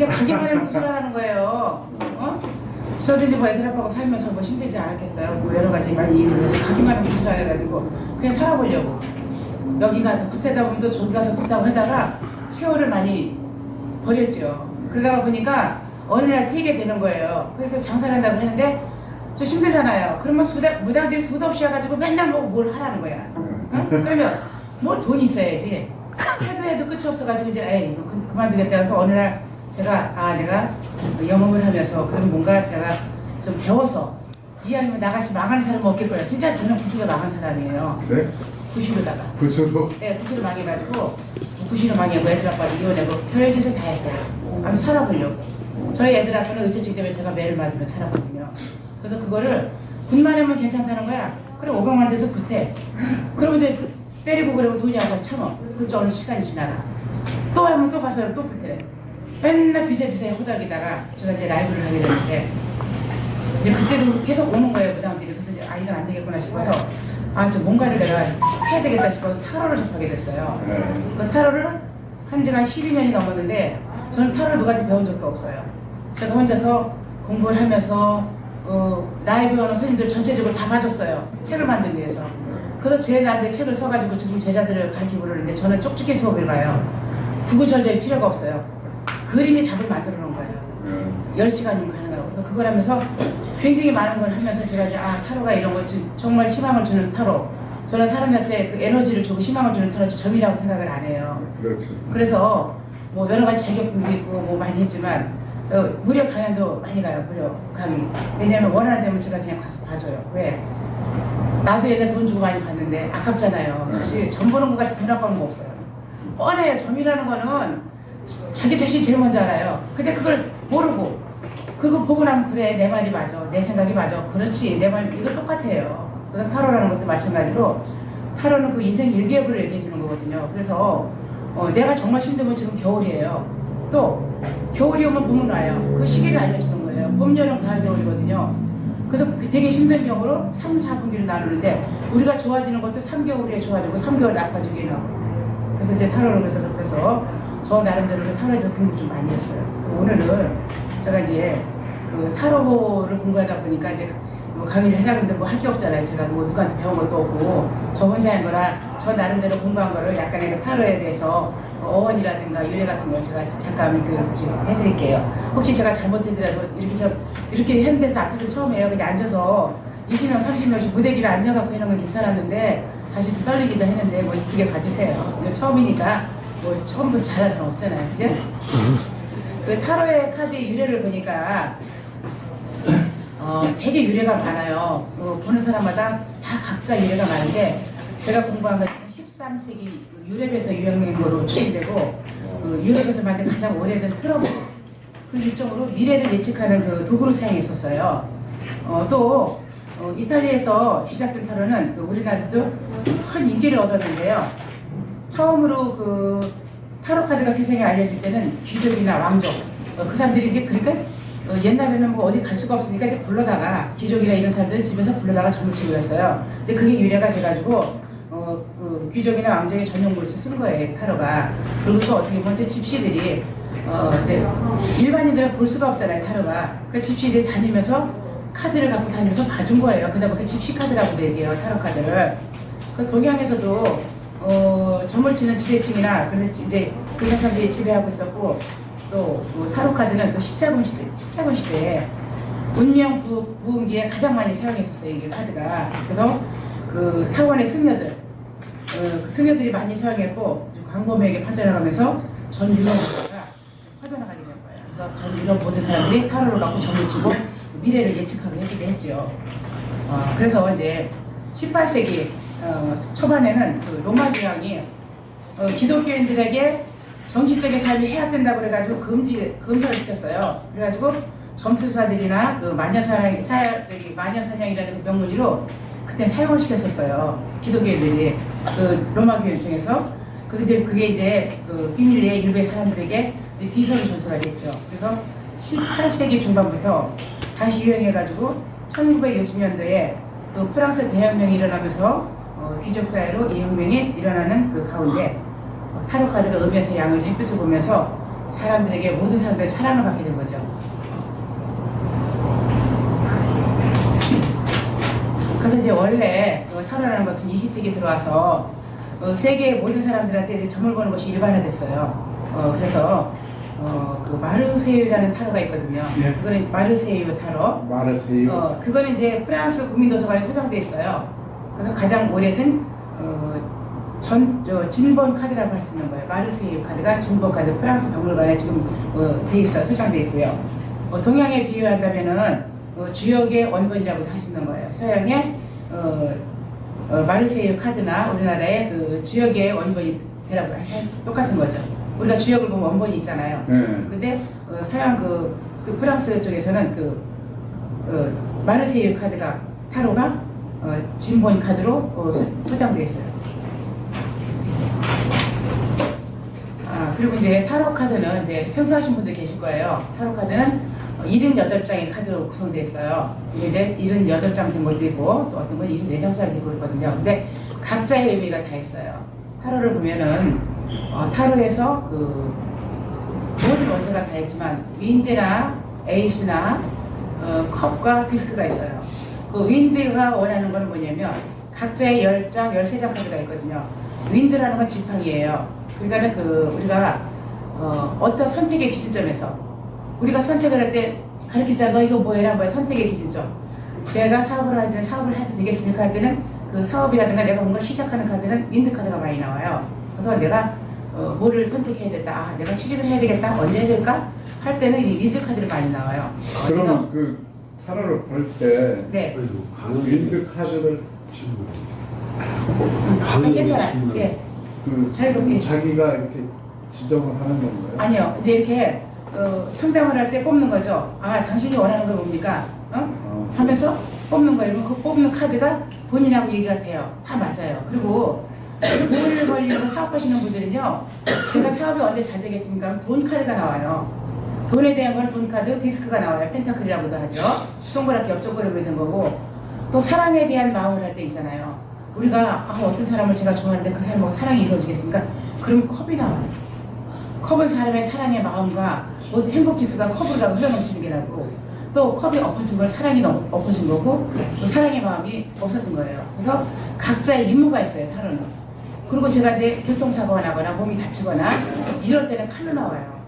그냥 가기만 하면 무술하라는 거예요. 어? 저도 이제 뭐 애들 아빠하고 살면서 뭐 힘들지 않았겠어요. 뭐 여러 가지 많이 일을 해서 가기만 하면 무술하래가지고 그냥 살아보려고. 여기 가서 그때다 보면 또 저기 가서 그다고 하다가 세월을 많이 버렸죠. 그러다가 보니까 어느 날 튀게 되는 거예요. 그래서 장사를 한다고 했는데 저 힘들잖아요. 그러면 무당, 무당들이 수도 없이 와가지고 맨날 뭐 뭘 하라는 거야. 응? 그러면 뭘 돈이 있어야지. 해도 해도 끝이 없어가지고 이제 에이 그만두겠다 해서 어느 날 제가 아 내가 영업을 하면서 그럼 뭔가 내가 좀 배워서 이 아니면 나같이 망하는 사람은 없겠구나. 진짜 저는 구슬로 망한 사람이에요. 네? 구실로다가. 구슬로? 네, 구슬을 망해가지고 구실을 망해고 애들 아빠 이혼하고 별짓을 다 했어요. 아무 살아보려고. 저희 애들 아빠는 의처증 때문에 제가 매를 맞으며 살았거든요. 그래서 그거를 군만 하면 괜찮다는 거야. 그래 500만 원 돼서 굿해. 그러면 이제 때리고 그러면 돈이 안 가서 참어. 그럼 어느 시간이 지나가. 또 하면 또 가서 또 굿해. 맨날 비세비세 호닥이다가 제가 이제 라이브를 하게 됐는데 이제 그때도 계속 오는 거예요 부당들이 그래서 이제 아 이건 안 되겠구나 싶어서 아 저 뭔가를 내가 해야 되겠다 싶어서 타로를 접하게 됐어요. 네. 그 타로를 한 지가 한 12년이 넘었는데 저는 타로를 누구한테 배운 적도 없어요. 제가 혼자서 공부를 하면서 어, 라이브 하는 선생님들 전체적으로 다 봐줬어요. 책을 만들기 위해서. 그래서 제 나름의 책을 써가지고 지금 제자들을 가르치고 그러는데 저는 쪽집게 수업을 가요. 구구절절이 필요가 없어요. 그림이 답을 만들어 놓은 거예요. 네. 10시간이면 가능하고. 그래서 그걸 하면서 굉장히 많은 걸 하면서 제가 이제 아 타로가 이런 거 좀- 정말 희망을 주는 타로. 저는 사람한테 그 에너지를 주고 희망을 주는 타로 점이라고 생각을 안 해요. 그렇죠. 그래서 뭐 여러 가지 자격증도 있고 뭐 많이 했지만 어, 무료 강연도 많이 가요 무료 강의. 왜냐하면 원하는 데면 제가 그냥 가서 봐줘요. 왜? 나도 옛날에 돈 주고 많이 봤는데 아깝잖아요. 사실 점 보는 것 같이 돈 아까운 거 없어요. 뻔해요. 점이라는 거는 지- 자기 자신 제일 먼저 알아요. 근데 그걸 모르고 그거 보고 나면 그래 내 말이 맞아 내 생각이 맞아. 그렇지 내 말 이거 똑같아요. 그래서 타로라는 것도 마찬가지로 타로는 그 인생 일기예보를 얘기해 주는 거거든요. 그래서 어, 내가 정말 힘들면 지금 겨울이에요. 또 겨울이 오면 봄은 와요. 그 시기를 알려주는 거예요. 봄 여름 가을 겨울이거든요. 그래서 되게 힘든 경우로 3, 4분기를 나누는데 우리가 좋아지는 것도 3개월에 좋아지고 3개월 나빠지기는. 그래서 이제 타로를 그래서 그래서 저 나름대로 그 타로에서 공부 좀 많이 했어요. 오늘은 제가 이제 그 타로를 공부하다 보니까 이제 뭐 강의를 해라는데 뭐 할 게 없잖아요. 제가 뭐 누구한테 배운 것도 없고 저 혼자 한 거라 저 나름대로 공부한 거를 약간의 그 타로에 대해서 어원이라든가 유래 같은 걸 제가 잠깐 그 해드릴게요. 혹시 제가 잘못해드려도 이렇게 저 이렇게 했는 데서 아까 처음에요. 그냥 앉아서 20명, 30명씩 무대기를 앉아갖고 하는 건 괜찮았는데 사실 좀 떨리기도 했는데 뭐 이쁘게 봐주세요. 이거 처음이니까 뭐 처음부터 잘할 사람 없잖아요. 그죠? 그 타로의 카드 유래를 보니까 어, 되게 유래가 많아요. 뭐 보는 사람마다 다 각자 유래가 많은데 제가 공부한 건 13세기 유럽에서 유행된 거로 추정되고 그 유럽에서 만든 가장 오래된 트러블 그 일종으로 미래를 예측하는 그 도구로 사용했었어요. 어, 또 어, 이탈리아에서 시작된 타로는 그 우리나라에도 큰 인기를 얻었는데요. 처음으로 그 타로 카드가 세상에 알려질 때는 귀족이나 왕족 어, 그 사람들이 이제 그러니까 어, 옛날에는 뭐 어디 갈 수가 없으니까 이제 불러다가 귀족이나 이런 사람들은 집에서 불러다가 점을 치고 그랬어요. 근데 그게 유래가 돼가지고 어, 그 귀족이나 왕족의 전용물로 쓴 거예요 타로가. 그리고서 어떻게 보면 이제 집시들이 어, 이제 일반인들은 볼 수가 없잖아요 타로가. 그 집시들이 다니면서 카드를 갖고 다니면서 봐준 거예요. 그다 보니까 집시 카드라고도 얘기해요 타로 카드를. 그 동양에서도 어, 점을 치는 지배층이나 그래서 이제 그런 사람들이 지배하고 있었고 또 그 타로 카드는 그 십자군 시대, 십자군 시대에 운명 부, 부흥기에 가장 많이 사용했었어요 이게 카드가. 그래서 그 사원의 승려들, 어, 그 승려들이 많이 사용했고 광범위하게 퍼져나가면서 전 유럽으로가 퍼져나가게 된 거예요. 그래서 전 유럽 모든 사람들이 타로를 갖고 점을 치고 미래를 예측하고 해주게 했죠. 어, 그래서 이제 18세기 어, 초반에는 그 로마 교황이 어, 기독교인들에게 정신적인 삶이 해약된다고 그래가지고 금지 금서를 시켰어요. 그래가지고 점수사들이나 그 마녀사냥 사 저기 마녀사냥이라는 그 명문으로 그때 사용을 시켰었어요. 기독교인들이 그 로마 교인 중에서 그래서 이제 그게 이제 그 비밀리에 일부의 사람들에게 이제 비선 전수가 됐죠. 그래서 18세기 중반부터 다시 유행해가지고 1960년도에 그 프랑스 대혁명이 일어나면서 어, 귀족 사회로 이 혁명이 일어나는 그 가운데 어, 타로 카드가 음에서 양을 햇빛을 보면서 사람들에게 모든 사람들이 사랑을 받게 된 거죠. 그래서 이제 원래 그 타로라는 것은 20세기 들어와서 어, 세계의 모든 사람들한테 이제 점을 보는 것이 일반화됐어요. 어, 그래서 어, 그 마르세유라는 타로가 있거든요. 예. 그거는 마르세유 타로. 말하세요. 어, 그거는 이제 프랑스 국민도서관에 소장돼 있어요. 그래서 가장 오래된 어, 전 저, 진본 카드라고 할 수 있는 거예요. 마르세유 카드가 진본 카드 프랑스 박물관에 지금 어, 돼 있어 소장돼 있고요. 어, 동양에 비유한다면은 어, 주역의 원본이라고 할 수 있는 거예요. 서양의 어, 어, 마르세유 카드나 우리나라의 그 주역의 원본이 되라고 해서 똑같은 거죠. 우리가 주역을 보면 원본이 있잖아요. 네. 근데 어, 서양 그, 그 프랑스 쪽에서는 그 어, 마르세유 카드가 타로가 어, 진본 카드로 어, 소- 소장되어 있어요. 아 그리고 이제 타로 카드는 이제 생소하신 분들 계실 거예요. 타로 카드는 어, 78장의 카드로 구성되어 있어요. 이제 78장 된 것도 있고 또 어떤 건 24장짜리 되고 있거든요. 근데 각자의 의미가 다 있어요. 타로를 보면은 어, 타로에서 그 모든 원소가 다 있지만 윈드나 에이스나 어, 컵과 디스크가 있어요. 그 윈드가 원하는 건 뭐냐면 각자의 10장, 13장 카드가 있거든요. 윈드라는 건 지팡이에요. 그러니까는 그 우리가 어, 어떤 선택의 기준점에서 우리가 선택을 할 때 가르치자 너 이거 뭐 해라 뭐야 선택의 기준점. 제가 사업을 하는데 사업을 해도 되겠습니까 할 때는 그 사업이라든가 내가 뭔가 시작하는 카드는 윈드 카드가 많이 나와요. 그래서 내가 어, 뭐를 선택해야 됐다. 아, 내가 취직을 해야 되겠다. 언제 해야 될까? 할 때는 이 윈드 카드를 많이 나와요. 어, 그러면 그 타로를 볼때 네. 강은 윈드 카드를 아, 괜찮아. 예. 그 자유롭게. 자기가 이렇게 지정을 하는 건가요? 아니요. 이제 이렇게 어, 상담을 할 때 뽑는 거죠. 아, 당신이 원하는 거 뭡니까? 어? 어. 하면서 뽑는 거예요. 그럼 그 뽑는 카드가 본인하고 얘기가 돼요. 다 맞아요. 그리고 돈을 벌리고 사업하시는 분들은요, 제가 사업이 언제 잘 되겠습니까? 돈 카드가 나와요. 돈에 대한 건 돈 카드, 디스크가 나와요. 펜타클이라고도 하죠. 동그랗게 옆쪽으로 보이는 거고, 또 사랑에 대한 마음을 할 때 있잖아요. 우리가 아, 어떤 사람을 제가 좋아하는데 그 사람하고 사랑이 이루어지겠습니까? 그럼 컵이 나와요. 컵은 사람의 사랑의 마음과 뭐 행복 지수가 컵으로 다 흘러넘치는 게라고 또 컵이 엎어진 걸 사랑이 넘- 엎어진 거고 또 사랑의 마음이 없어진 거예요. 그래서 각자의 임무가 있어요. 타로는. 그리고 제가 이제 교통사고가 나거나 몸이 다치거나 이럴 때는 칼로 나와요.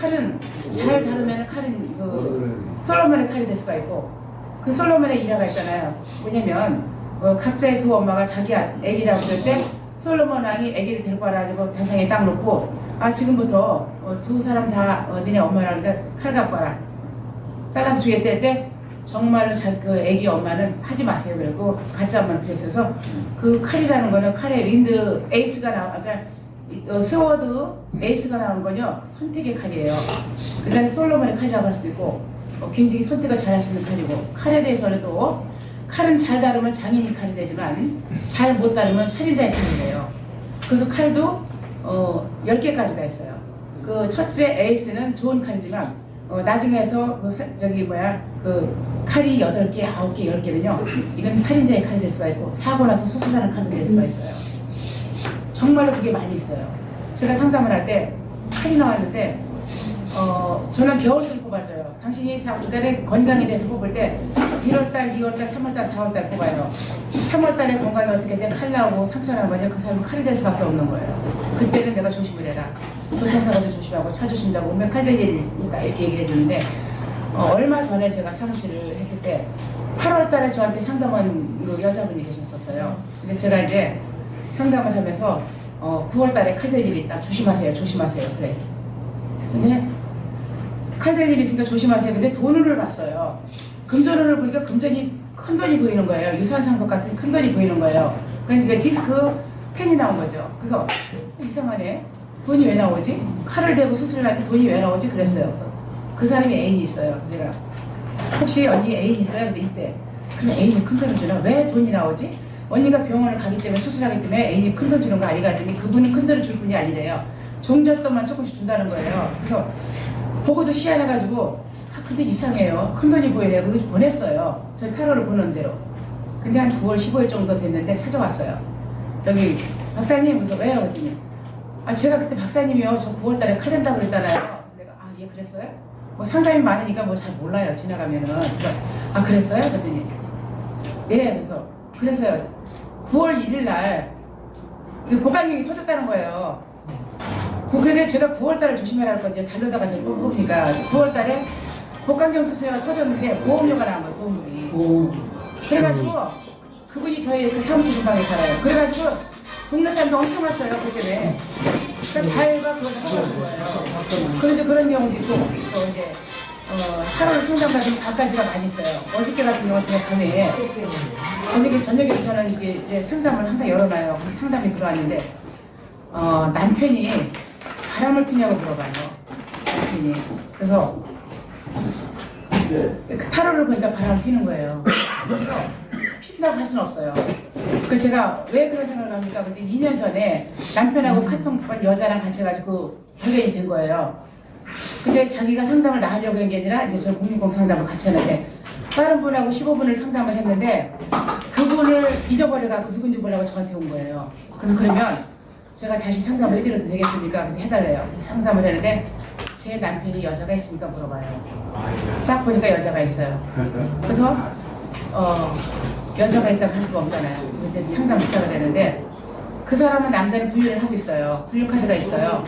칼은 잘 다루면 칼은 그 솔로몬의 칼이 될 수가 있고 그 솔로몬의 일화가 있잖아요. 뭐냐면 어, 각자의 두 엄마가 자기 아- 아기라고 그럴 때 솔로몬 왕이 아기를 데리고 와가지고 대상에 딱 놓고 아 지금부터 어, 두 사람 다 어, 니네 엄마라니까 칼 갖고 와라 잘라서 주겠대 할때 정말로 자그 아기 엄마는 하지 마세요 그러고 가짜 엄마는 그랬어서 그 칼이라는 거는 칼에 윈드 에이스가 나와 그러니까 스워드 에이스가 나온 거요 선택의 칼이에요. 그다음에 솔로몬의 칼이라고 할 수도 있고 어, 굉장히 선택을 잘 할 수 있는 칼이고 칼에 대해서는 또 칼은 잘 다루면 장인이 칼이 되지만 잘 못 다루면 살인자의 칼이 돼요. 그래서 칼도 어, 10개까지가 있어요. 그 첫째 에이스는 좋은 칼이지만 어, 나중에서 그 사- 저기 뭐야 그 칼이 8개, 9개, 10개는요. 이건 살인자의 칼이 될 수가 있고 사고 나서 수술하는 칼도 될 수가 있어요. 정말로 그게 많이 있어요. 제가 상담을 할 때 칼이 나왔는데 어, 저는 겨울수를 뽑아줘요. 당신이 사, 그러니까 건강에 대해서 뽑을 때 1월달, 2월달, 3월달, 4월달 뽑아요. 3월달에 건강이 어떻게 돼? 칼 나오고 상처 거냐? 그 사람은 칼이 될 수밖에 없는 거예요. 그때는 내가 조심을 해라. 교통사고도 조심하고 차 조심하고 오면 칼 될 일이 있다 이렇게 얘기를 해주는데 어, 얼마 전에 제가 사무실을 했을 때 8월달에 저한테 상담한 그 여자분이 계셨었어요. 근데 제가 이제 상담을 하면서 어, 9월 달에 칼 될 일이 있다. 조심하세요. 조심하세요. 그래. 근데 칼 될 일이 있으니까 조심하세요. 근데 돈을 봤어요. 금전을 보니까 금전이 큰 돈이 보이는 거예요. 유산상속 같은 큰 돈이 보이는 거예요. 그러니까 디스크 펜이 나온 거죠. 그래서 이상하네. 돈이 왜 나오지? 칼을 대고 수술을 할때 돈이 왜 나오지? 그랬어요. 그래서 그 사람이 애인이 있어요. 제가 혹시 언니 애인 있어요? 근데 이때 그럼 애인이 큰 돈을 주나? 왜 돈이 나오지? 언니가 병원을 가기 때문에 수술하기 때문에 애인이 큰 돈 주는 거 아니가 했더니 그분이 큰 돈을 줄 분이 아니래요. 종잣돈만 조금씩 준다는 거예요. 그래서 보고도 희한해가지고 아 근데 이상해요. 큰 돈이 보이네요. 그래서 보냈어요. 저희 8월을 보는 대로. 근데 한 9월 15일 정도 됐는데 찾아왔어요. 여기 박사님 그래서 왜요? 그랬더니 아 제가 그때 박사님이요 저 9월 달에 칼 된다고 그랬잖아요. 내가 아 예 그랬어요? 뭐 상담이 많으니까 뭐 잘 몰라요 지나가면은 그래서 아 그랬어요? 그랬더니 네 그래서 그래서요 9월 1일 날 복강경이 터졌다는 거예요. 그- 그게 제가 9월 달에 조심해라 했거든요. 달려다가 제가 뽑으니까 9월 달에 복강경 수술이 터졌는데 보험료가 나온 거예요. 보험료이. 그래가지고 그분이 저희 그 사무실 근방에 살아요. 그래가지고 동네 사람도 엄청 왔어요. 그때 왜. 그러니까 다혜가 그걸 사가는 거예요. 그런데 그런 경우도 있고 또 이제 어, 하루를 상담 받은 밥까지가 많이 있어요. 어저께 같은 경우는 제가 밤에 저녁에 저녁에 저는 이게 이제 상담을 항상 열어놔요. 그래서 상담이 들어왔는데 어, 남편이 바람을 피냐고 물어봐요. 남편이 그래서 그 타로를 보니까 바람 피는 거예요. 그래서 핀다고 할 수는 없어요. 그 제가 왜 그런 생각을 합니까? 그때 2년 전에 남편하고 카톡반 여자랑 같이 해가지고 결혼이 된 거예요. 근데 자기가 상담을 나 하려고 한 게 아니라 이제 저 국민공 상담을 같이 하는데 다른 분하고 15분을 상담을 했는데 그분을 잊어버려갖고 누군지 모르고 저한테 온 거예요. 그래서 그러면 제가 다시 상담을 해드려도 되겠습니까? 근데 해달래요. 그래서 상담을 했는데 제 남편이 여자가 있습니까? 물어봐요. 딱 보니까 여자가 있어요. 그래서 어 여자가 있다고 할 수가 없잖아요. 그래서 상담 시작을 했는데 그 사람은 남자를 분류를 하고 있어요. 분류 카드가 있어요.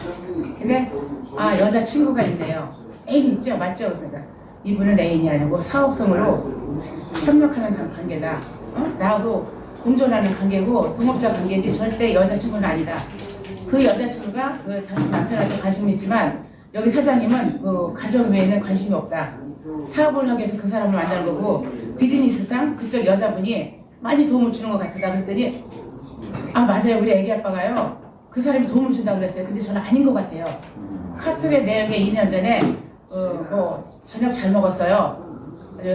근데 아 여자 친구가 있네요. 애인 있죠, 맞죠? 그러니까 이분은 애인이 아니고 사업성으로 협력하는 관- 관계다. 어? 나하고 공존하는 관계고 동업자 관계지 절대 여자친구는 아니다. 그 여자친구가 그 당신 남편한테 관심이 있지만 여기 사장님은 그 가정 외에는 관심이 없다. 사업을 하기 위해서 그 사람을 만나는 거고 비즈니스상 그쪽 여자분이 많이 도움을 주는 것 같다. 그랬더니 아 맞아요. 우리 애기 아빠가요. 그 사람이 도움을 준다고 그랬어요. 근데 저는 아닌 것 같아요. 카톡의 내용에 2년 전에 어, 뭐 저녁 잘 먹었어요.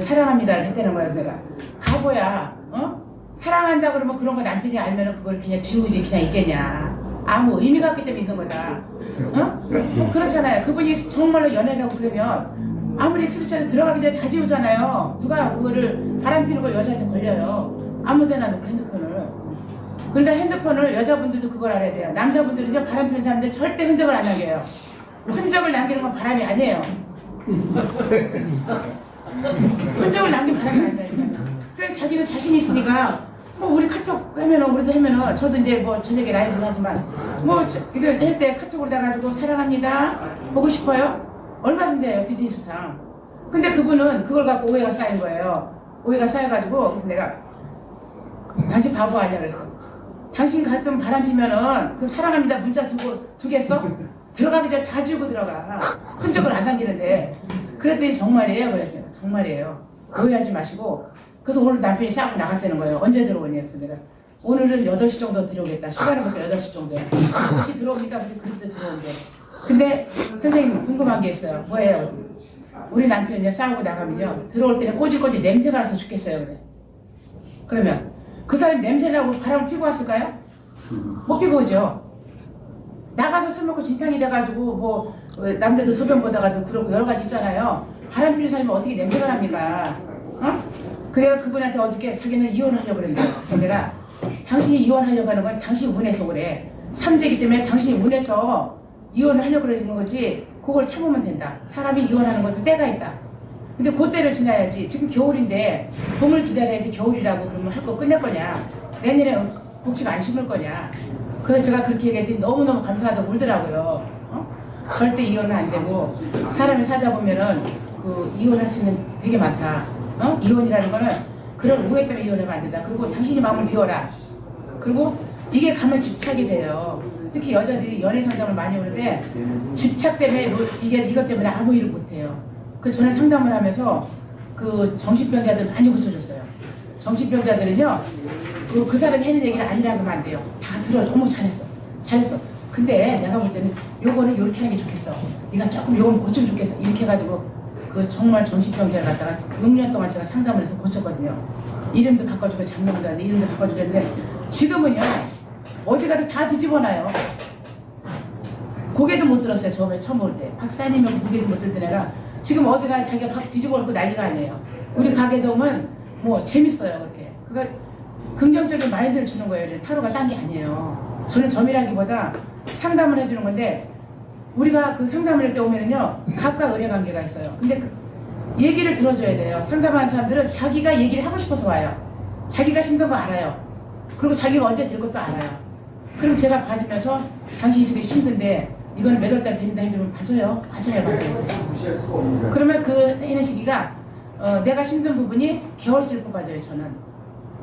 사랑합니다를 했다는 거예요 내가. 바보야 어? 사랑한다 그러면 그런 거 남편이 알면 그걸 그냥 지우지 그냥 있겠냐 아무 의미가 없기 때문에 있는 거다 어? 뭐 그렇잖아요 그분이 정말로 연애를 하고 그러면 아무리 술자리 들어가기 전에 다 지우잖아요 누가 그거를 바람 피는 걸 여자한테 걸려요 아무 데나 놓고 핸드폰을 그러니까 핸드폰을 여자분들도 그걸 알아야 돼요. 남자분들은요 바람 피는 사람들 절대 흔적을 안 남겨요. 흔적을 남기는 건 바람이 아니에요. 흔적을 남기면 바람이 아니라니까. 그래서 자기는 자신 있으니까 뭐 우리 카톡 하면은 우리도 하면은 저도 이제 뭐 저녁에 라이브를 하지만 뭐 이거 할 때 카톡으로 나가지고 사랑합니다 보고 싶어요 얼마든지 해요 비즈니스상. 근데 그분은 그걸 갖고 오해가 쌓인 거예요. 오해가 쌓여가지고 그래서 내가 당신 바보 아니야 그랬어. 당신 같은 바람 피면은 그 사랑합니다 문자 두고 두겠어? 들어가기 전에 다 지우고 들어가. 흔적을 안 남기는데. 그랬더니 정말이에요 그랬어요. 정말이에요. 오해하지 마시고. 그래서 오늘 남편이 싸고 나갔다는 거예요. 언제 들어오니? 그래서 내가 오늘은 8시 정도 들어오겠다. 시간을 볼게 8시 정도에. 여기 들어오니까 그때 들어온대. 근데 선생님 궁금한 게 있어요. 뭐예요? 우리 남편이 싸우고 나가면요. 들어올 때는 꼬질꼬질 냄새가 나서 죽겠어요. 그래. 그러면 그 사람이 냄새나고 바람을 피고 왔을까요? 못 피고 오죠. 나가서 술 먹고 진탕이 돼가지고 뭐 어, 남자들 소변 보다가도 그렇고 여러 가지 있잖아요. 바람 피는 사람이 어떻게 냄새가 납니까? 어? 그래가 그분한테 어저께 자기는 이혼을 하려고 그랬는데 내가 당신이 이혼하려고 하는 건 당신 운에서 그래. 삼재기 때문에 당신이 운에서 이혼을 하려고 그러는 거지 그걸 참으면 된다. 사람이 이혼하는 것도 때가 있다. 근데 그 때를 지나야지. 지금 겨울인데 봄을 기다려야지 겨울이라고 그러면 할 거 끝낼 거냐. 내년에 곡식 안 심을 거냐. 그래서 제가 그렇게 얘기했더니 너무너무 감사하다고 울더라고요. 어? 절대 이혼은 안 되고 사람이 살다 보면은 그 이혼할 수 있는 되게 많다. 어? 이혼이라는 거는 그런 오해 때문에 이혼하면 안 된다. 그리고 당신이 마음을 비워라. 그리고 이게 가면 집착이 돼요. 특히 여자들이 연애 상담을 많이 오는데 집착 때문에 뭐 이게 이것 때문에 아무 일을 못 해요. 그 전에 상담을 하면서 그 정신병자들 많이 고쳐줬어요. 정신병자들은요, 그, 그 사람이 하는 얘기는 아니라고 하면 안 돼요. 다 들어. 너무 잘했어. 잘했어. 근데 내가 볼 때는 요거는 이렇게 하는 게 좋겠어. 네가 조금 요거는 고치면 좋겠어. 이렇게 해가지고 그 정말 정신병자를 갖다가 6년 동안 제가 상담을 해서 고쳤거든요. 이름도 바꿔주고 장명도 하는데 이름도 바꿔주고 했는데 지금은요, 어디 가도 다 뒤집어놔요. 고개도 못 들었어요. 처음에 처음 올 때. 박사님은 고개도 못 들던 애가 지금 어디 가나 자기가 막 뒤집어 놓고 난리가 아니에요. 우리 가게dom은 뭐 재밌어요. 그렇게. 그거 긍정적인 마인드를 주는 거예요. 타로가 딴 게 아니에요. 저는 점이라기보다 상담을 해주는 건데 우리가 그 상담을 할때 오면은요 갑과 을의 관계가 있어요. 근데 그 얘기를 들어줘야 돼요. 상담하는 사람들은 자기가 얘기를 하고 싶어서 와요. 자기가 힘든 거 알아요. 그리고 자기가 언제 될 것도 알아요. 그럼 제가 봐주면서 당신이 지금 힘든데 이건 몇월 달에 됩니다 해주면 맞아요. 맞아요. 맞아요. 그러면 그 해는 시기가 어, 내가 힘든 부분이 겨울수를 뽑아줘요 저는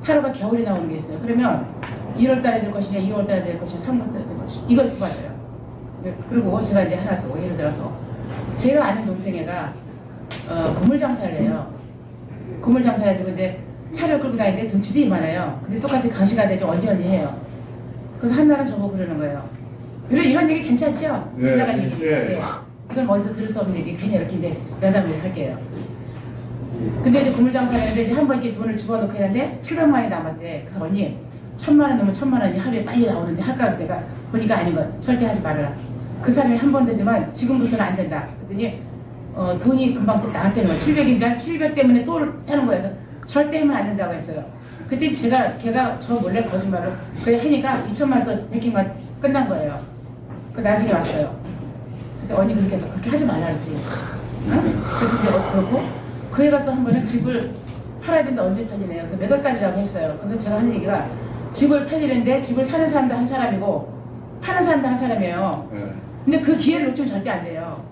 하루가 겨울이 나오는 게 있어요 그러면 1월 달에 될 것이냐 2월 달에 될 것이냐 3월 달에 될 것이냐 이걸 뽑아줘요 예, 그리고 제가 이제 하나 더 예를 들어서 제가 아는 동생애가 어, 고물 장사를 해요. 고물 장사 해가지고 이제 차를 끌고 다니는데 등치도 이만해요. 근데 똑같이 강시가 되죠. 언제언제 해요. 그래서 한날은 저보고 그러는 거예요. 이런, 이런 얘기 괜찮죠? 예, 지나간 얘기. 예. 이건 어디서 들을 수 없는 얘기. 그냥 이렇게 이제 여담을 할게요. 근데 이제 고물장사를 했는데 이제 한 번 이렇게 돈을 집어넣고 했는데 700만이 남았대. 그래서 언니 천만 원 넣으면 천만 원이 하루에 빨리 나오는데 할까 내가 보니까 아닌 거 절대 하지 말아라. 그 사람이 한 번 되지만 지금부터는 안 된다. 그랬더니 어, 돈이 금방 나왔다는 거야. 700인가 700 때문에 또 하는 거여서 절대 하면 안 된다고 했어요. 그때 제가 걔가 저 몰래 거짓말을 그래 하니까 2천만 원거 끝난 거예요. 그 나중에 왔어요. 근데 언니 그렇게 해서 그렇게 하지 그랬지. 응? 그래서 그러고 그 애가 또 한 번은 집을 팔아야 되는데 언제 팔리네요. 그래서 몇월 달이라고 했어요. 그래서 제가 하는 얘기가 집을 팔리는데 집을 사는 사람도 한 사람이고 파는 사람도 한 사람이에요. 예. 근데 그 기회를 놓치면 절대 안 돼요.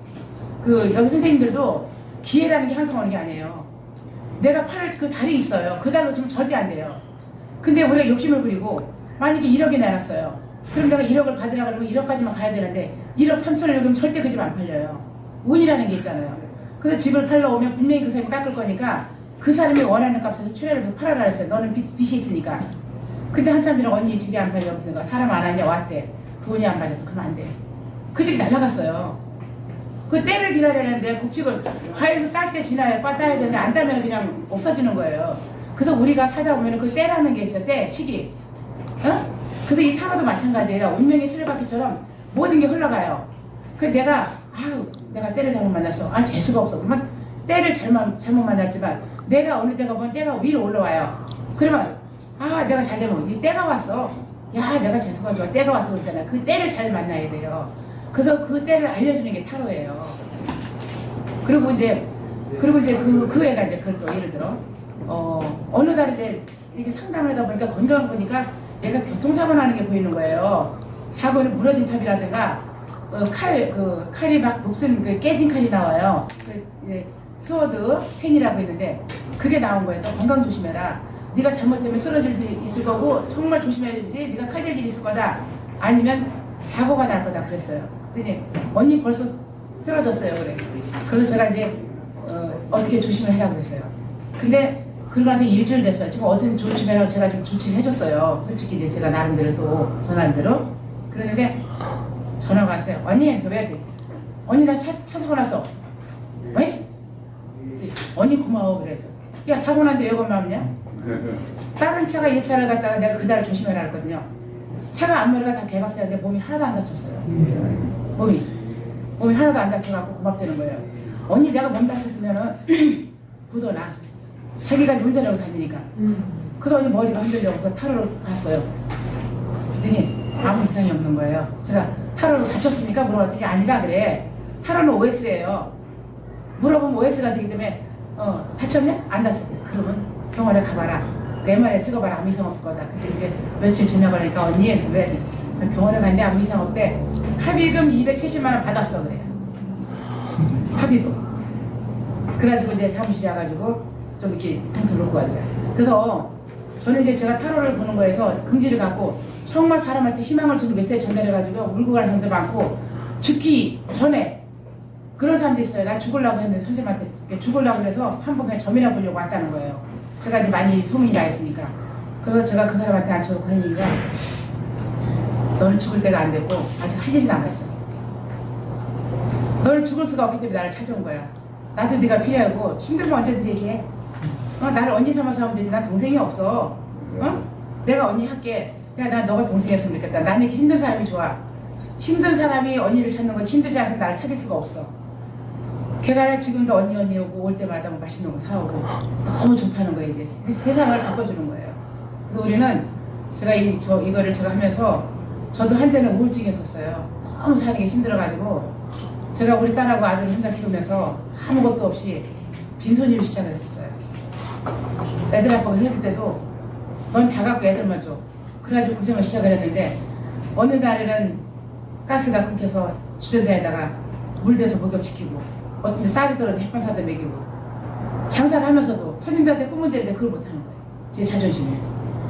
그 여기 선생님들도 기회라는 게 항상 오는 게 아니에요. 내가 팔을 그 달이 있어요. 그 달 놓치면 절대 안 돼요. 근데 우리가 욕심을 부리고 만약에 1억이 내놨어요. 그럼 내가 1억을 받으라 그러면 1억까지만 가야 되는데 1억 3천을 여기면 절대 그 집 안 팔려요. 운이라는 게 있잖아요. 그래서 집을 팔러 오면 분명히 그 사람이 깎을 거니까 그 사람이 원하는 값에서 출혈을 팔아라 했어요. 너는 빚, 빚이 있으니까. 근데 한참 뒤에 언니 집이 안 팔려. 그러니까 사람 안 왔냐 왔대. 돈이 안 팔려서 그러면 안 돼. 그 집이 날라갔어요. 그 때를 기다리는데 국직을 과일도 딸 때 지나야 빠 따야 되는데 안 따면 그냥 없어지는 거예요. 그래서 우리가 찾아보면 그 때라는 게 있어요. 때 시기. 어? 그래서 이 타로도 마찬가지예요. 운명의 수레바퀴처럼 모든 게 흘러가요. 그 내가 아유 내가 때를 잘못 만났어. 아 재수가 없어. 그러면 때를 잘못 잘못 만났지만 내가 어느 때가 보면 때가 위로 올라와요. 그러면 아 내가 잘 되면 이 때가 왔어. 야 내가 좋아. 때가 왔어 그랬잖아. 그 때를 잘 만나야 돼요. 그래서 그 때를 알려주는 게 타로예요. 그리고 이제 그리고 이제 그, 그 애가 이제 그걸 또 예를 들어 어 어느 날 이제 이렇게 상담을 하다 보니까 건강을 보니까 얘가 교통사고 나는 게 보이는 거예요. 사고는 무너진 탑이라든가 어, 칼, 그 칼이 막 녹슨 그 깨진 칼이 나와요. 그 이제 스워드 펜이라고 있는데 그게 나온 거예요. 너 건강 조심해라. 네가 잘못되면 쓰러질 일 있을 거고 정말 조심해야지. 네가 칼질 일 있을 거다. 아니면 사고가 날 거다 그랬어요. 그랬더니 언니 벌써 쓰러졌어요 그래. 그래서 제가 이제 어, 어떻게 조심을 하라고 그랬어요. 근데 그러고 나서 일주일 됐어요. 지금 어떤 조심해라고 제가 좀 조치를 해줬어요. 솔직히 이제 제가 나름대로 또 전하는 대로. 그랬는데 전화가 왔어요. 언니, 왜? 언니 나 차, 차 사고 났어. 왜? 언니 고마워 그래서. 야 사고 났는데 왜 고맙냐? 다른 차가 이 차를 갖다가 내가 그달을 조심해라 했거든요. 차가 앞머리가 다 개박살인데 몸이 하나도 안 다쳤어요. 몸이. 몸이 하나도 안 다쳐갖고 고맙다는 거예요. 언니 내가 몸 다쳤으면은 부도나. 자기가 운전하고 다니니까. 그래서 언니 머리가 흔들려서 타로를 갔어요. 그랬더니 아무 이상이 없는 거예요. 제가 타로를 다쳤습니까? 물어봤더니 아니다 그래. 타로는 OX예요. 물어보면 OX가 되기 때문에 어 다쳤냐? 안 다쳤대. 그러면 병원에 가봐라. 그 MRI 찍어봐라. 아무 이상 없을 거다. 근데 이제 며칠 지나가니까 언니 왜 병원에 갔는데 아무 이상 없대. 합의금 270만 원 받았어 그래. 합의금. 그래가지고 이제 사무실에 와가지고 좀 이렇게 놓고 가더래. 그래서 저는 이제 제가 타로를 보는 거에서 긍지를 갖고 정말 사람한테 희망을 주는 메시지 전달해가지고 울고 가는 사람도 많고 죽기 전에 그런 사람도 있어요. 나 죽으려고 했는데 선생님한테 죽으려고 해서 한 번 그냥 점이나 보려고 왔다는 거예요. 제가 이제 많이 소문이 나 있으니까. 그래서 제가 그 사람한테 앉혀놓고 한 얘기가 너는 죽을 때가 안 됐고 아직 할 일이 남아있어. 너는 죽을 수가 없기 때문에 나를 찾아온 거야. 나도 네가 필요하고 힘들면 언제든지 얘기해. 어, 나를 언니 삼아서 하면 되지. 난 동생이 없어. 어? 내가 언니 할게. 야, 난 너가 동생이었으면 좋겠다. 나는 힘든 사람이 좋아. 힘든 사람이 언니를 찾는 건 힘들지 않아서 나를 찾을 수가 없어. 걔가 지금도 언니 언니 오고 올 때마다 뭐 맛있는 거 사오고 너무 좋다는 거예요. 이제 세- 세상을 바꿔주는 거예요. 그래서 우리는 제가 이, 저, 이거를 제가 하면서 저도 한때는 우울증이었었어요. 너무 사는 게 힘들어가지고 제가 우리 딸하고 아들 혼자 키우면서 아무것도 없이 빈손으로 시작을 했었어요. 애들 아빠가 헤어질 때도 넌 다 갖고 애들만 줘. 그래가지고 고생을 시작을 했는데 어느 날에는 가스가 끊겨서 주전자에다가 물 대서 목욕시키고 어떤 데 쌀이 떨어져 햇반 사다 먹이고 장사를 하면서도 손님들한테 꿈을 대는데 그걸 못하는 거예요. 제 자존심이.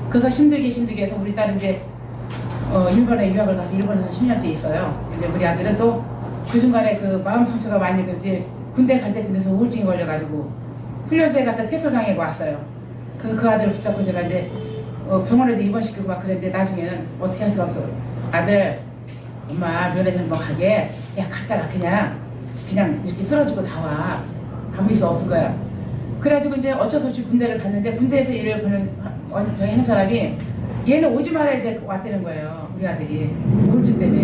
그래서 힘들게 힘들게 해서 우리 딸은 이제 어, 일본에 유학을 가서 일본에서 10년째 있어요. 이제 우리 아들은 또 그 중간에 그 마음 상처가 많이 그 이제 군대 갈 때쯤 돼서 우울증이 걸려가지고 훈련소에 갔다 퇴소당하고 왔어요. 그래서 그 아들을 붙잡고 제가 이제 어, 병원에도 입원시키고 막 그랬는데 나중에는 어떻게 할 수가 없어. 아들, 엄마 면회 한번 가게. 야 갔다가 그냥 그냥 이렇게 쓰러지고 나와. 아무 수 없을 거야. 그래가지고 이제 어쩔 수 없이 군대를 갔는데 군대에서 일을 보는 어, 저희 한 사람이 얘는 오지 말아야 돼 왔다는 거예요. 우리 아들이 우울증 때문에.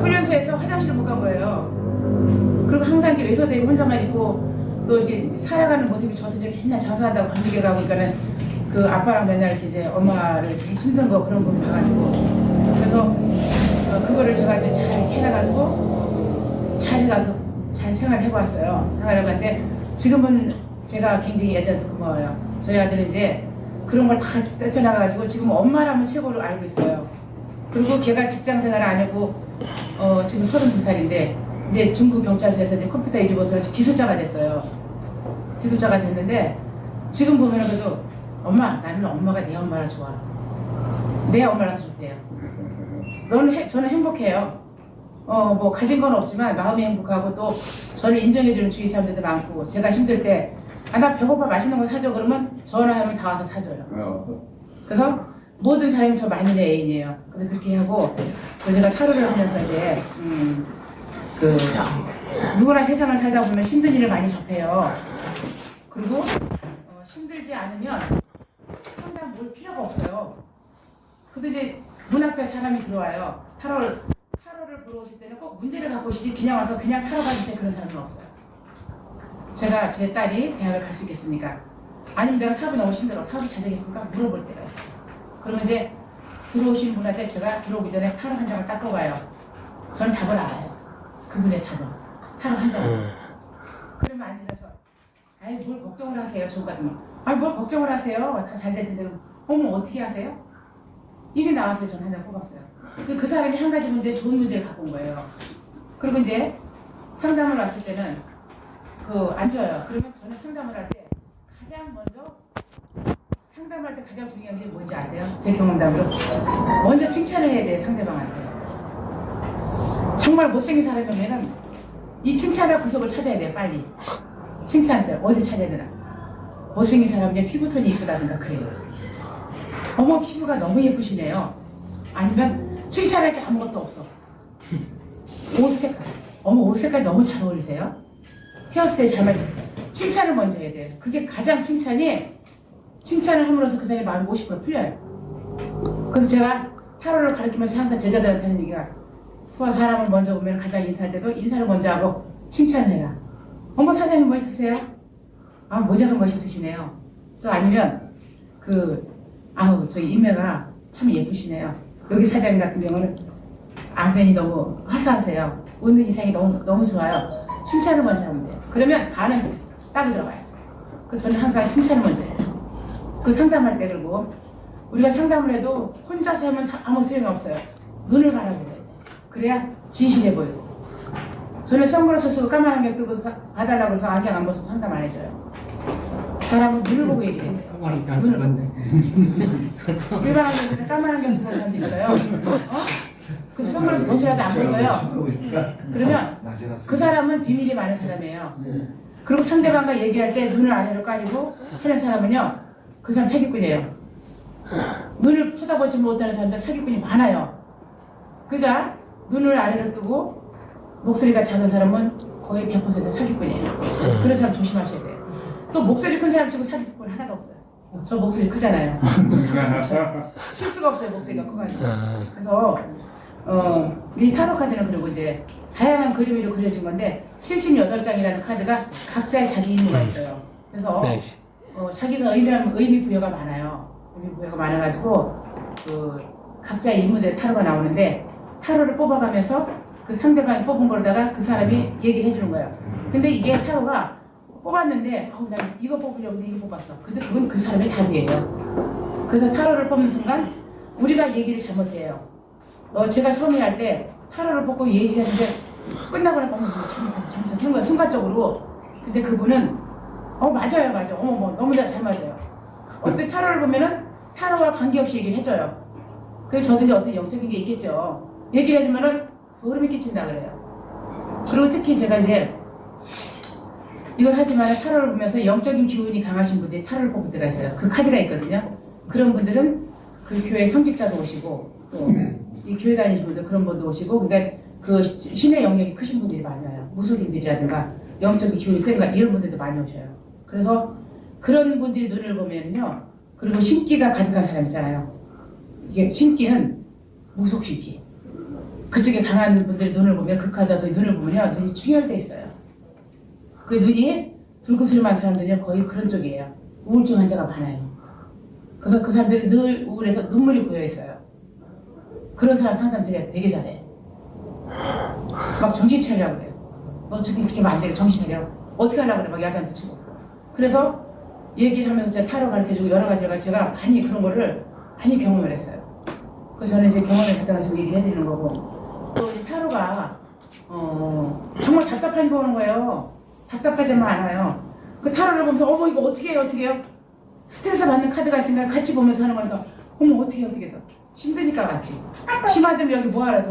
훈련소에서 화장실 못 간 거예요. 그리고 항상 이제 외소되고 혼자만 있고 또 이렇게 살아가는 모습이 저한테 이제 맨날 장사한다고 감기게 가고 그러니까는 그 아빠랑 맨날 이렇게 이제 엄마를 이렇게 힘든 거 그런 거 봐가지고 그래서 어, 그거를 제가 이제 잘 해나가지고 잘 해가서 잘 생활해보았어요. 생활해 봤는데 지금은 제가 굉장히 애들한테 고마워요. 저희 아들은 이제 그런 걸 다 떼쳐나가가지고 지금 엄마라면 최고로 알고 있어요. 그리고 걔가 직장 생활 안 하고 어, 지금 32살인데 이제 중국 경찰서에서 이제 컴퓨터 일이버서 기술자가 됐어요. 기술자가 됐는데 지금 보면은 그래도 엄마 나는 엄마가 내 엄마라 좋아. 내 엄마라서 좋대요. 너는 해, 저는 행복해요. 어 뭐 가진 건 없지만 마음이 행복하고 또 저를 인정해주는 주위 사람들도 많고 제가 힘들 때 아 나 배고파 맛있는 거 사줘 그러면 전화하면 다 와서 사줘요. 어, 그래서 모든 사람이 저 만인의 애인이에요. 그래서 그렇게 하고 그 제가 타로를 하면서 이제 음, 그 누구나 세상을 살다 보면 힘든 일을 많이 접해요. 그리고 어, 힘들지 않으면 항상 뭘 필요가 없어요. 그래서 이제 문 앞에 사람이 들어와요. 타로를 타로를 보러 오실 때는 꼭 문제를 갖고 오시지 그냥 와서 그냥 타로 가주세요 그런 사람은 없어요. 제가 제 딸이 대학을 갈 수 있겠습니까? 아니면 내가 사업이 너무 힘들어 사업이 잘 되겠습니까? 물어볼 때가 있어요. 그러면 이제 들어오신 분한테 제가 들어오기 전에 타로 한 장을 딱 뽑아요. 저는 답을 알아요. 그분의 답을. 타로 한 장을. 그러면 앉으면서 아이 뭘 걱정을 하세요. 저 같으면 아니 뭘 걱정을 하세요. 다 잘 될 텐데 어머 어떻게 하세요? 이미 나왔어요. 저는 한 장 뽑았어요. 그, 그 사람이 한 가지 문제 좋은 문제를 갖고 온 거예요. 그리고 이제 상담을 왔을 때는 그 앉아요. 그러면 저는 상담을 할 때 가장 먼저 상담할 때 가장 중요한 게 뭔지 아세요? 제 경험담으로 먼저 칭찬을 해야 돼요 상대방한테. 정말 못생긴 사람이면은 이 칭찬할 구석을 찾아야 돼요 빨리. 칭찬들 어디 찾아야 되나? 못생긴 사람 이제 피부톤이 이쁘다든가 그래요. 어머 피부가 너무 예쁘시네요. 아니면 칭찬할 게 아무것도 없어. 옷 색깔. 어머 옷 색깔 너무 잘 어울리세요. 헤어스타일 잘 맞아요. 칭찬을 먼저 해야 돼요. 그게 가장 칭찬이 칭찬을 함으로써 그 사람의 마음이 50% 풀려요. 그래서 제가 타로를 가르치면서 항상 제자들한테 하는 얘기가 수아 사람을 먼저 보면 가장 인사할 때도 인사를 먼저 하고 칭찬을 해라. 어머 사장님 멋있으세요? 아 모자가 멋있으시네요. 또 아니면 그 아우 저희 인매가 참 예쁘시네요. 여기 사장님 같은 경우는 안면이 너무 화사하세요. 웃는 인상이 너무 너무 좋아요. 칭찬을 먼저 하면 돼요. 그러면 반응 딱이 들어가요. 그래서 저는 항상 칭찬을 먼저 해요. 그 상담할 때 그리고 우리가 상담을 해도 혼자서 하면 사- 아무 소용이 없어요. 눈을 바라보고. 그래야 진실해 보이고. 저는 선글라스 쓰고 까만 안경 끼고 사- 봐달라고 해서 안경 안 벗어도 상담 안 해줘요. 사람은 눈을 보고 돼요. 까마귀 안 쓰겠네. 일반 쓰고 까만 안경 쓰고 사람도 있어요. 어? 그 선글라스 벗어야도 안 벗어요. 그러면 그 사람은 비밀이 많은 사람이에요. 그리고 상대방과 얘기할 때 눈을 아래로 까리고 하는 사람은요, 그 사람 사기꾼이에요. 눈을 쳐다보지 못하는 사람들 사기꾼이 많아요. 그러니까 눈을 아래로 뜨고 목소리가 작은 사람은 거의 100% 사기꾼이에요. 그런 사람 조심하셔야 돼요. 또 목소리 큰 사람 치고 사기꾼 하나도 없어요. 저 목소리 크잖아요. 칠 수가 없어요, 목소리가 커가지고. 그래서 어, 이 타로 카드는 그리고 이제 다양한 그림으로 그려진 건데 78장이라는 카드가 각자의 자기 의미가 있어요. 그래서 네. 어, 자기가 의미하면 의미 부여가 많아요. 의미 부여가 많아가지고 그 각자의 인물의 타로가 나오는데 타로를 뽑아가면서 그 상대방이 뽑은 거로다가 그 사람이 얘기를 해주는 거예요. 근데 이게 타로가 뽑았는데 어우 나 이거 뽑으려고 이거 뽑았어. 근데 그건 그 사람의 답이에요. 그래서 타로를 뽑는 순간 우리가 얘기를 잘못해요. 어, 제가 처음에 할 때 타로를 뽑고 얘기를 했는데 끝나고 나니까 잘못했어 잘못했어 거야 순간적으로. 근데 그분은 어 맞아요 맞아 어머 뭐 너무 잘, 잘 맞아요. 어때 타로를 보면은 타로와 관계없이 얘기를 해줘요. 그래서 저도 이제 어떤 영적인 게 있겠죠. 얘기를 해주면은 소름이 끼친다 그래요. 그리고 특히 제가 이제 이걸 하지만 타로를 보면서 영적인 기운이 강하신 분들이 타로를 뽑을 때가 있어요. 그 카드가 있거든요. 그런 분들은 그 교회 성직자도 오시고 또이 교회 다니시는 분들 그런 분도 오시고 그러니까 그 신의 영역이 크신 분들이 많아요. 무속인들이라든가 영적인 기운이 센가 이런 분들도 많이 오셔요. 그래서 그런 분들이 눈을 보면요. 그리고 신기가 가득한 사람 있잖아요. 이게 신기는 무속 신기. 그쪽에 강한 분들의 눈을 보면 그 카드도 눈을 보면요. 눈이 충혈돼 있어요. 그 눈이 붉은술만 사람들이 거의 그런 쪽이에요. 우울증 환자가 많아요. 그래서 그 사람들이 늘 우울해서 눈물이 고여 있어요. 그런 사람 상담 제가 되게 잘해. 막 정신 차리라고 그래요. 너 지금 그렇게 하면 안 돼. 정신 차려. 어떻게 하려고 그래. 막 야단도 치고. 그래서 얘기를 하면서 제가 타로 가르쳐주고 여러 가지를 제가 많이 그런 거를 많이 경험을 했어요. 그래서 저는 이제 경험을 갖다 가지고 얘기를 해드리는 거고. 또이 타로가, 어, 정말 답답한 거 오는 거예요. 답답하지만 않아요. 그 타로를 보면서, 어머, 이거 어떻게 해요, 어떻게 해요? 스트레스 받는 카드가 있으니까 같이 보면서 하는 거니까, 어머, 어떻게 해, 어떻게 해서. 힘드니까 같이. 심하다면 여기 뭐 하라.